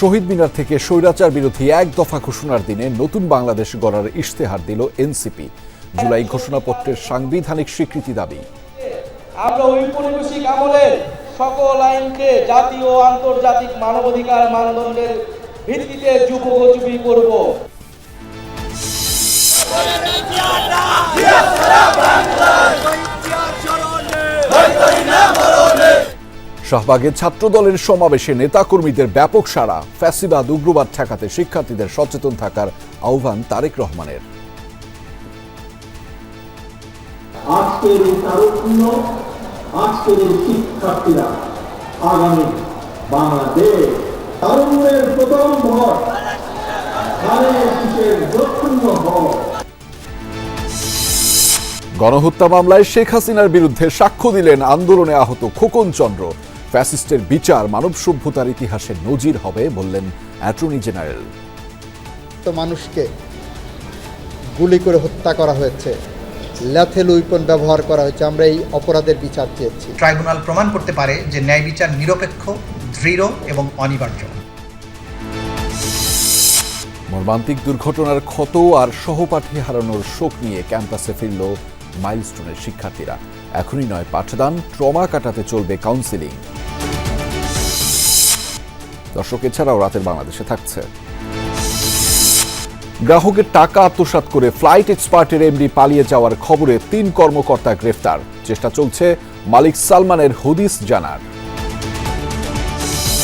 শহীদ মিনার থেকে স্বৈরাচার বিরোধী এক দফা ঘোষণার দিনে নতুন বাংলাদেশ গড়ার ইশতেহার দিল এনসিপি। জুলাই ঘোষণাপত্রের সাংবিধানিক স্বীকৃতি দাবি। আমরা ঔপনিবেশিক আমলের সকল আইনকে জাতীয় ও আন্তর্জাতিক মানবাধিকার মানদণ্ডের ভিত্তিতে যুগোপযোগী করব। শাহবাগে ছাত্রদলের সমাবেশে নেতাকর্মীদের ব্যাপক সাড়া। ফ্যাসিবাদ উগ্রবাদ ঠেকাতে শিক্ষার্থীদের সচেতন থাকার আহ্বান তারেক রহমানের। আজকের এই তারুণ্য আজকের এই শিক্ষার্থীরা আগামী বাংলাদেশ তারুণ্যের প্রথম ভর গণহত্যা মামলায় শেখ হাসিনার বিরুদ্ধে সাক্ষ্য দিলেন আন্দোলনে আহত খোকন চন্দ্র। ফ্যাসিস্টের বিচার মানব সভ্যতার ইতিহাসে নজির হবে বললেন অ্যাটর্নি জেনারেল। তো মানুষকে গুলি করে হত্যা করা হয়েছে ল্যাথেল উইপন ব্যবহার করা হয়েছে আমরা এই অপরাধের বিচার চেয়েছি। ট্রাইব্যুনাল প্রমাণ করতে পারে যে ন্যায় বিচার নিরপেক্ষ দৃঢ় এবং অনিবার্য। মর্মান্তিক দুর্ঘটনার ক্ষত আর সহপাঠী হারানোর শোক নিয়ে ক্যাম্পাসে ফিরল মাইলস্টোনের শিক্ষার্থীরা। এখনই নয় পাঠদান ট্রমা কাটাতে চলবে কাউন্সিলিং দর্শক, এছাড়াও রাতের বাংলাদেশে থাকছে। গ্রাহকের টাকা আত্মসাত করে ফ্লাইট এক্সপার্টের এমডি পালিয়ে যাওয়ার খবরে তিন কর্মকর্তা গ্রেফতার। চেষ্টা চলছে মালিক সালমানের হদিস জানার।